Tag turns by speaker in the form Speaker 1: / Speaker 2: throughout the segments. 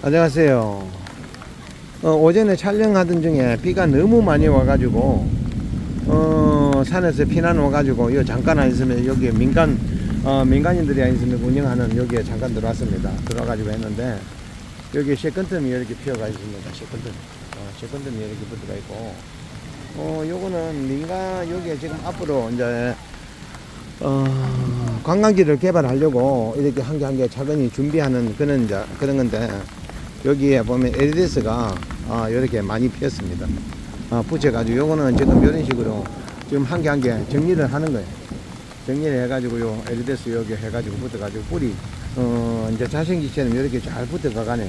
Speaker 1: 안녕하세요. 어, 오전에 촬영하던 중에 비가 너무 많이 와가지고 어, 산에서 피난 와가지고 요 잠깐 안 있으면 여기 민간 어, 민간인들이 안 있으면 운영하는 여기에 잠깐 들어왔습니다. 들어가지고 했는데 여기 쉐컨텀이 이렇게 피어가 있습니다. 쉐컨텀, 어, 쉐컨텀이 이렇게 붙어가 있고 어, 요거는 민간 여기에 지금 앞으로 이제 어, 관광지를 개발하려고 이렇게 한 개 한개 차근히 준비하는 그런 이제 그런 건데 여기에 보면 에리데스가 아, 이렇게 많이 피었습니다. 아, 붙여가지고 요거는 지금 이런 식으로 지금 한 개 한 개 정리를 하는 거예요. 정리를 해가지고 요 에리데스 여기 해가지고 붙어가지고 뿌리 어, 이제 자생기처럼 이렇게 잘 붙어가 가네요.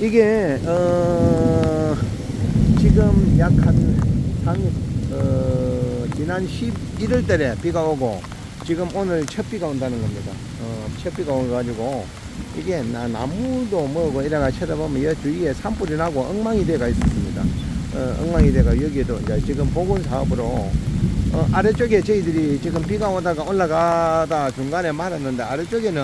Speaker 1: 이게 어, 지금 약 한 3, 어, 지난 11월 달에 비가 오고 지금 오늘 첫 비가 온다는 겁니다. 어, 첫 비가 오가지고 이게 나, 나무도 뭐고 이래가 쳐다보면 이 주위에 산불이 나고 엉망이 돼가 있습니다. 어, 엉망이 돼가 여기에도 이제 지금 보건 사업으로 어, 아래쪽에 저희들이 지금 비가 오다가 올라가다 중간에 말았는데 아래쪽에는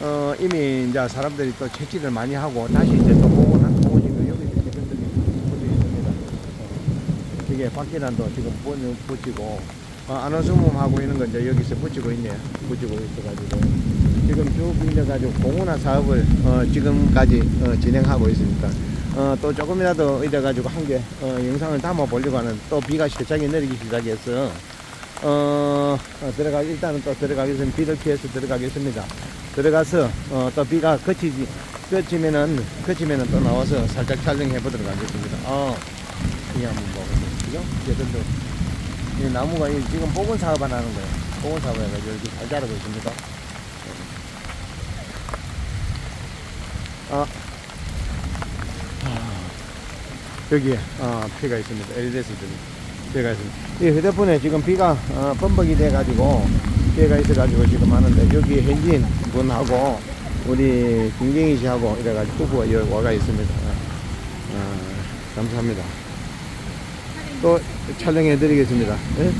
Speaker 1: 어, 이미 이제 사람들이 또 채취를 많이 하고 다시 이제 또 보건 보건지고 여기 이렇게 변들이 붙어 있습니다. 어, 이게 바퀴란도 지금 부- 붙이고 어, 안원수문 하고 있는 건 이제 여기서 붙이고 있네요. 붙이고 있어가지고 지금 쭉 빌려가지고 공원화 사업을 어, 지금까지 어, 진행하고 있습니다. 어, 또 조금이라도 이래가지고 한개 어, 영상을 담아 보려고 하는 또 비가 실장이 내리기 시작해서 어, 어, 들어가 일단은 또 들어가겠습니다. 비를 피해서 들어가겠습니다. 들어가서 어, 또 비가 그치지 그치면은 그치면은 또 나와서 살짝 촬영해 보도록 하겠습니다. 어, 이 한번 먹어보시죠. 얘들도 이 나무가 이 지금 복원 사업 안 하는 거예요. 복원 사업 해가지고 이렇게 잘 자라고 있습니다. 아, 여기에 어, 피가 있습니다. LDS들이 피가 있습니다. 이 휴대폰에 지금 비가 어, 범벅이 돼가지고 피해가 있어가지고 지금 하는데 여기 현진 분하고 우리 김경희 씨하고 이래가지고 부부가 여기 와가 있습니다. 어, 감사합니다. 또 촬영해 드리겠습니다. 예?